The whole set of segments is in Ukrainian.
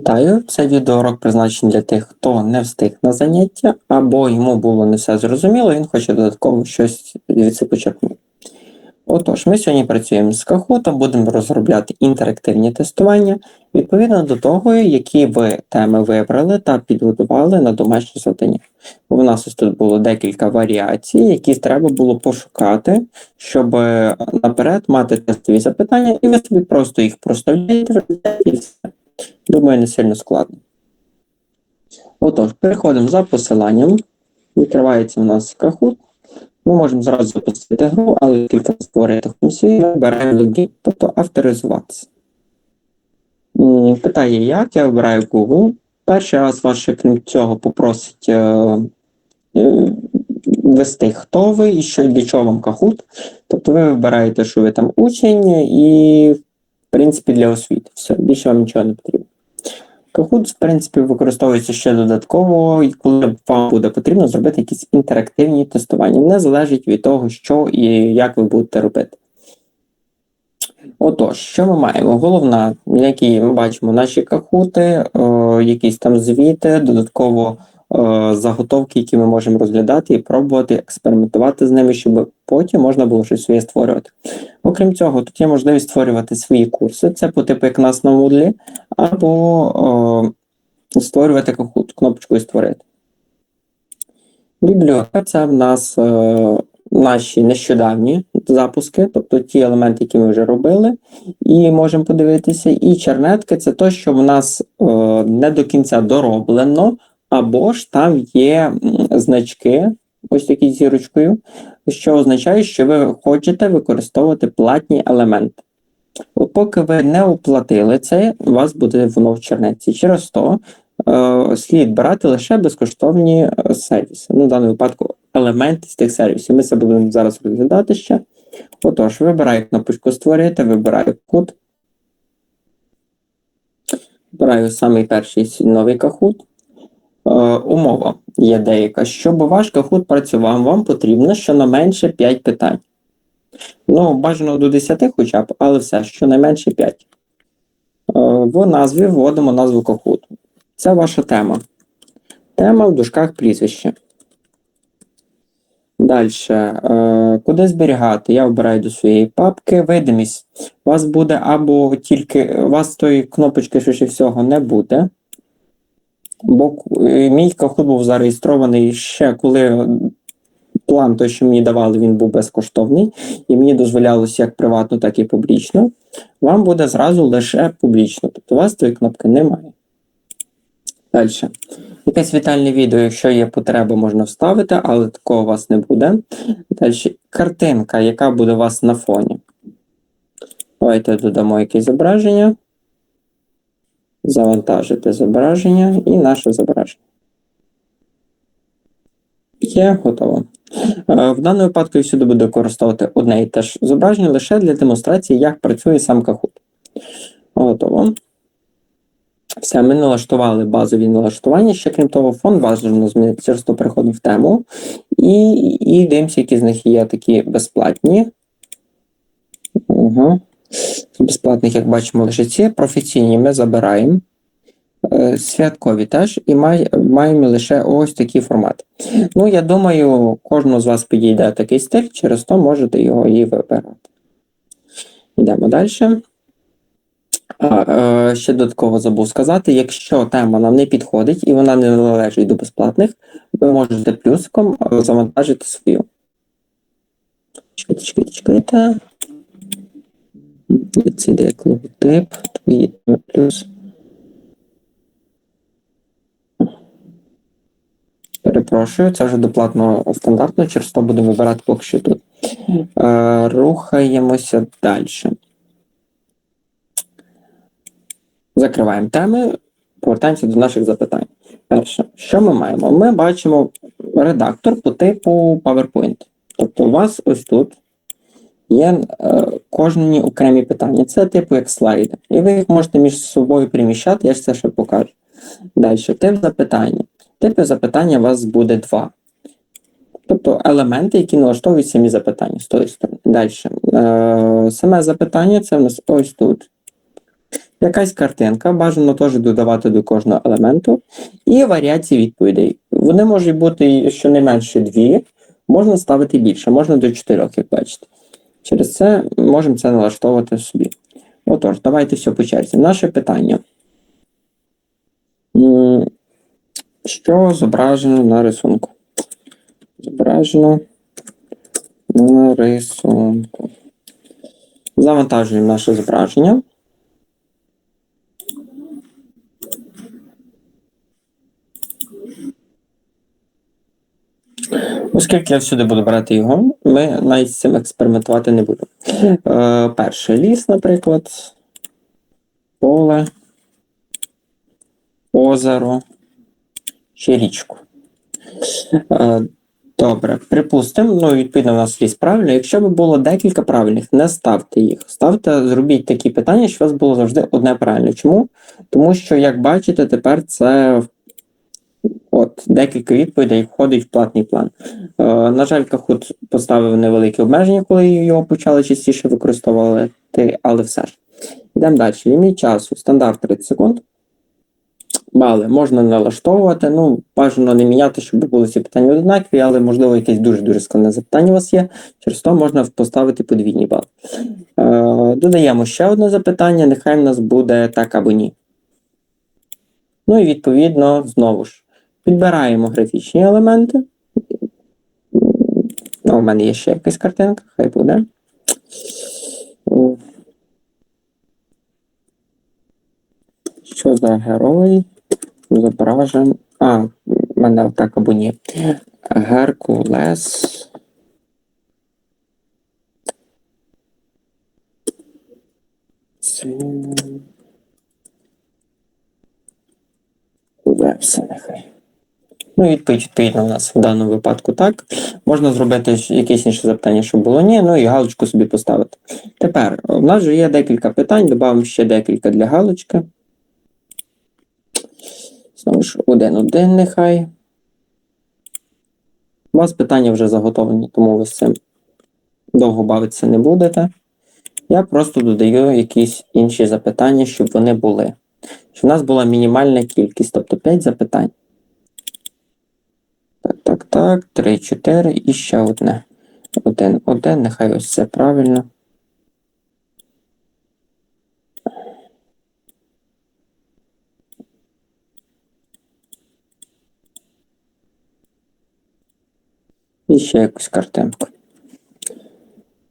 Вітаю! Це відеоурок призначений для тих, хто не встиг на заняття, або йому було не все зрозуміло, він хоче додатково щось звідси почерпнути. Отож, ми сьогодні працюємо з Kahoot, будемо розробляти інтерактивні тестування відповідно до того, які ви теми вибрали та підготували на домашнє завдання. У нас ось тут було декілька варіацій, які треба було пошукати, щоб е, наперед мати тестові запитання, і ви собі просто їх проставляєте і все. Думаю, не сильно складно. Отож, переходимо за посиланням. Відкривається у нас Kahoot. Ми можемо зразу запустити гру, але тільки створити функцію, вибираємо логін, тобто авторизуватися. Питає, як я вибираю Google. Перший раз вас крім цього попросить е, е, ввести, хто ви і що для чого вам Kahoot. Тобто ви вибираєте, що ви там учень, і, в принципі, для освіти. Все, більше вам нічого не потрібно. Kahoot, в принципі, використовується ще додатково, і коли вам буде потрібно зробити якісь інтерактивні тестування. Не залежить від того, що і як ви будете робити. Отож, що ми маємо? Головна, які ми бачимо наші кахути, е, якісь там звіти, додатково заготовки, які ми можемо розглядати і пробувати експериментувати з ними, щоб потім можна було щось своє створювати. Окрім цього, тут є можливість створювати свої курси, це по типу як нас на Moodle, або е, створювати кнопочкою створити. Бібліотека це в нас е, наші нещодавні запуски, тобто ті елементи, які ми вже робили, і можемо подивитися. І чернетки це те, що в нас е, не до кінця дороблено, або ж там є значки, ось такі зірочкою, що означає, що ви хочете використовувати платні елементи. Поки ви не оплатили це, у вас буде воно в чернетці. Через то е, слід брати лише безкоштовні е, сервіси. Ну, в даному випадку елементи з тих сервісів. Ми це будемо зараз розглядати ще. Отож, вибираю кнопочку Створити, вибираю код. Вибираю самий перший новий кахут. Е, умова є деяка. Щоб ваш кахут працював, вам потрібно щонайменше 5 питань. Ну, бажано до 10 хоча б, але все, щонайменше 5. Е, в назві вводимо назву кахуту. Це ваша тема. Тема в дужках прізвище. Далі. Е, куди зберігати? Я обираю до своєї папки. Видимість. У вас буде або тільки. У вас тої кнопочки, швидше всього, не буде. Бо е, мій кахут був зареєстрований ще коли план, той, що мені давали, він був безкоштовний, і мені дозволялося як приватно, так і публічно. Вам буде зразу лише публічно. Тобто у вас тої кнопки немає. Далі. Якесь вітальне відео, якщо є потреба, можна вставити, але такого у вас не буде. Далі картинка, яка буде у вас на фоні. Давайте додамо якесь зображення. Завантажити зображення і наше зображення. Є, готово. Е, В даному випадку я всюди буду використовувати одне і те ж зображення лише для демонстрації, як працює сам Kahoot. Готово. Все, ми налаштували базові налаштування. Ще крім того, фон бажано змінити. Через то переходимо в тему. І, і дивимося, які з них є такі безплатні. Угу. Безплатних, як бачимо, лише ці. Професійні ми забираємо. Е, Святкові теж і маємо лише ось такий формат. Ну, я думаю, кожному з вас підійде такий стиль, через то можете його і вибирати. Йдемо далі. А, е, ще додатково забув сказати, якщо тема нам не підходить і вона не належить до безплатних, ви можете плюсиком е, завантажити свою. Чекайте, чекайте, чекайте. Це йде як логотип, теми плюс. Перепрошую, це вже до платного стандартно, через то будемо вибирати поки що тут. Е, рухаємося далі. Закриваємо теми, повертаємося до наших запитань. Перше, що ми маємо? Ми бачимо редактор по типу PowerPoint. Тобто у вас ось тут є е, кожні окремі питання. Це типу як слайди. І ви їх можете між собою приміщати, я ж це ще покажу. Далі, тип запитання. Типів запитання у вас буде два. Тобто елементи, які налаштовують самі запитання з тої сторони. Далі. Е, саме запитання це в нас ось тут. якась картинка, бажано теж додавати до кожного елементу, і варіації відповідей. Вони можуть бути щонайменше дві, можна ставити більше, можна до чотирьох, як бачите. Через це можемо це налаштовувати собі. Отож, давайте все по черзі. Наше питання. Що зображено на рисунку? Зображено на рисунку. Завантажуємо наше зображення. Оскільки я всюди буду брати його, ми навіть з цим експериментувати не будемо. Е, перше ліс, наприклад, поле, озеро чи річку. Е, добре, припустимо, ну, відповідно, у нас ліс правильно. Якщо б було декілька правильних, не ставте їх. Ставте, зробіть такі питання, що у вас було завжди одне правильне. Чому? Тому що, як бачите, тепер це от, декілька відповідей входить в платний план. Е, на жаль, Kahoot поставив невеликі обмеження, коли його почали частіше використовувати, але все ж. Йдемо далі. Ліміт часу, стандарт 30 секунд. Бали можна налаштовувати. Ну, бажано не міняти, щоб були ці питання однакові, але можливо якесь дуже-дуже складне запитання у вас є. Через то можна поставити подвійні бали. Е, додаємо ще одне запитання, нехай в нас буде так або ні. Ну і відповідно, знову ж, підбираємо графічні елементи. Ну, у мене є ще якась картинка, хай буде. Що за герой? Зображен. А, в мене так або ні. Геркулес. Це... Все нехай. Ну, відповідь, відповідно, у нас в даному випадку так. Можна зробити якесь інше запитання, щоб було ні, ну і галочку собі поставити. Тепер, у нас вже є декілька питань, додамо ще декілька для галочки. Знову ж, один-один нехай. У вас питання вже заготовлені, тому ви з цим довго бавитися не будете. Я просто додаю якісь інші запитання, щоб вони були. Щоб у нас була мінімальна кількість, тобто 5 запитань. Так, так, так. 3, 4 і ще одне. Один, один, нехай ось це правильно. І ще якусь картинку.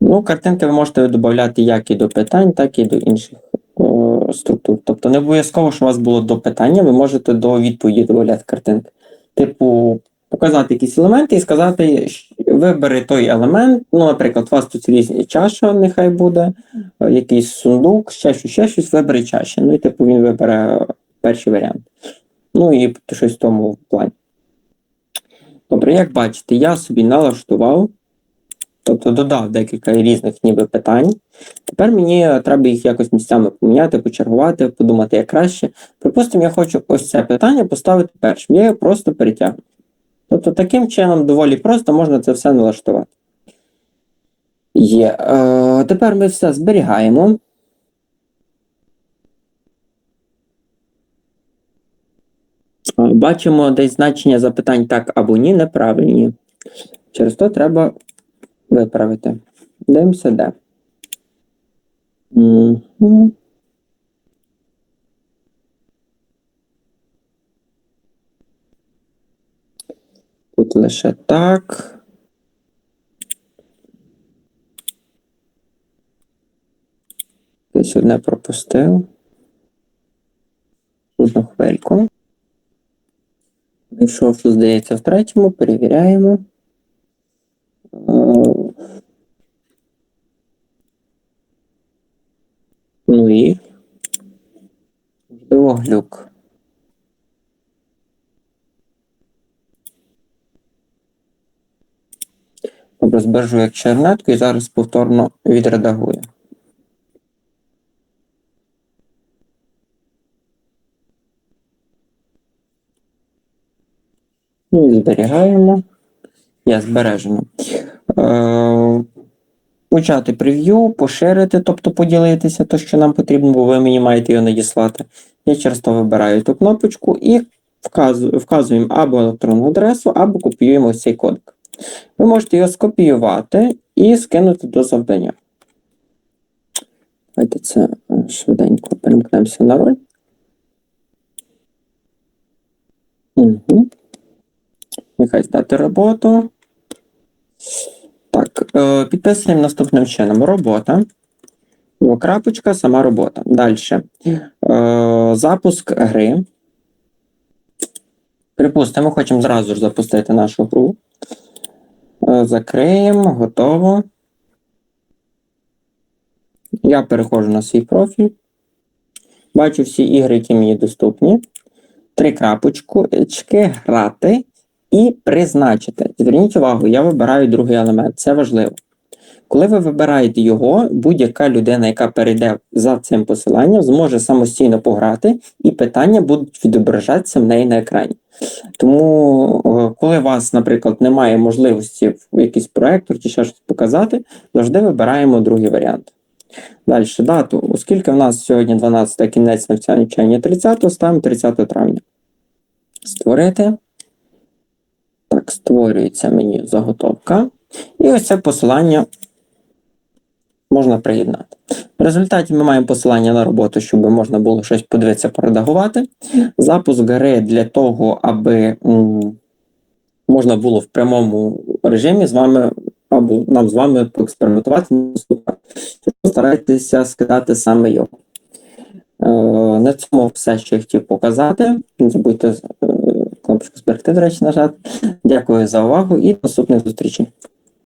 Ну, картинки ви можете додати як і до питань, так і до інших о, структур. Тобто не обов'язково, що у вас було до питання, ви можете до відповіді додати картинки. Типу, показати якісь елементи і сказати, вибери той елемент. Ну, наприклад, у вас тут різні чаша, нехай буде, е, якийсь сундук, ще щось, ще щось, вибери чаші. Ну і типу він вибере перший варіант. Ну і щось в тому плані. Добре, як бачите, я собі налаштував, тобто додав декілька різних ніби питань. Тепер мені е, треба їх якось місцями поміняти, почергувати, подумати як краще. Припустимо, я хочу ось це питання поставити першим. Я його просто перетягну. Тобто таким чином доволі просто можна це все налаштувати. Є. Е, тепер ми все зберігаємо. Е, Бачимо десь значення запитань так або ні неправильні. Через то треба виправити. Дивимося де. Мгм. Лише так. Десь одне пропустив. Одну хвильку. Знайшов, що здається в третьому, перевіряємо. Ну і. Можливо, глюк. Добре, збережу як чернетку і зараз повторно відредагую. Ну зберігаємо. Є збережено. Е, почати прев'ю, поширити, тобто поділитися, то, що нам потрібно, бо ви мені маєте його надіслати. Я через то вибираю ту кнопочку і вказуємо або електронну адресу, або копіюємо цей кодек. Ви можете його скопіювати і скинути до завдання. Давайте це е, швиденько перемкнемося на роль. Угу. Нехай здати роботу. Так, е, підписуємо наступним чином. Робота. О, крапочка, сама робота. Далі. Е, запуск гри. Припустимо, хочемо зразу ж запустити нашу гру. Е, закриємо, готово. Я переходжу на свій профіль. Бачу всі ігри, які мені доступні. Три крапочки, грати і призначити. Зверніть увагу, я вибираю другий елемент, це важливо. Коли ви вибираєте його, будь-яка людина, яка перейде за цим посиланням, зможе самостійно пограти, і питання будуть відображатися в неї на екрані. Тому, е, коли у вас, наприклад, немає можливості в якийсь проектор чи ще щось показати, завжди вибираємо другий варіант. Далі, дату. Оскільки в нас сьогодні 12 кінець навчання 30, ставимо 30 травня. Створити. Так, створюється мені заготовка. І ось це посилання можна приєднати. В результаті ми маємо посилання на роботу, щоб можна було щось подивитися, поредагувати. Запуск гри для того, аби можна було в прямому режимі з вами або нам з вами поекспериментувати. Старайтеся скидати саме його. Е, на цьому все, що я хотів показати. Не забудьте е, кнопочку зберегти, до речі, нажати. Дякую за увагу і наступних зустрічей.